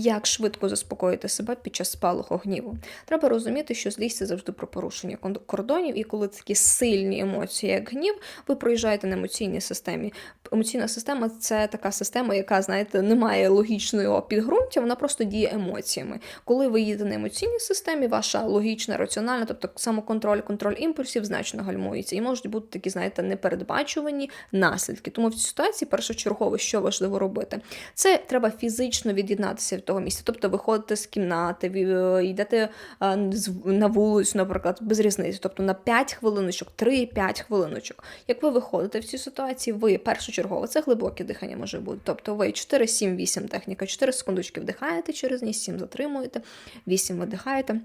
Як швидко заспокоїти себе під час спалого гніву? Треба розуміти, що злість це завжди про порушення кордонів, і коли такі сильні емоції, як гнів, ви проїжджаєте на емоційній системі. Емоційна система це така система, яка, знаєте, не має логічного підґрунтя, вона просто діє емоціями. Коли ви їдете на емоційній системі, ваша логічна, раціональна, тобто самоконтроль, контроль імпульсів значно гальмується. І можуть бути такі, знаєте, непередбачувані наслідки. Тому в цій ситуації першочергово, що важливо робити, це треба фізично від'єднатися від того місця. Тобто виходите з кімнати, ві- йдете на вулицю, наприклад, без різниці. Тобто на 5 хвилиночок, 3-5 хвилиночок. Як ви виходите в цій ситуації, ви першочергово, це глибоке дихання може бути. Тобто ви 4, 7, 8 техніка, 4 секундочки вдихаєте через ніс, 7 затримуєте, 8 видихаєте.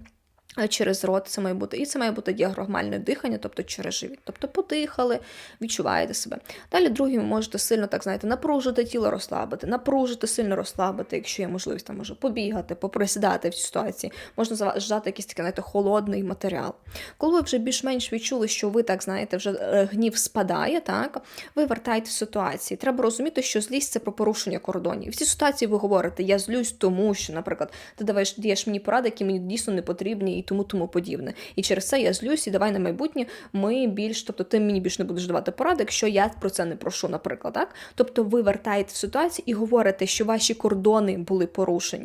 А Через рот це має бути, і це має бути діаграмальне дихання, тобто через живіт. Тобто подихали, відчуваєте себе. Далі другим ви можете сильно так знаєте, напружити тіло, розслабити, напружити, сильно розслабити, якщо є можливість там може побігати, поприсідати в цій ситуації. Можна заважати якийсь такий знаєте, холодний матеріал. Коли ви вже більш-менш відчули, що ви так знаєте, вже е, гнів спадає, так ви вертаєте в ситуації. Треба розуміти, що злість це про порушення кордонів. В цій ситуації ви говорите, я злюсь, тому що, наприклад, ти даваєш даєш мені поради, які мені дійсно не потрібні, тому тому подібне. І через це я злюсь, і давай на майбутнє ми більш, тобто ти мені більш не будеш давати поради, якщо я про це не прошу, наприклад, так. Тобто ви вертаєте в ситуацію і говорите, що ваші кордони були порушені.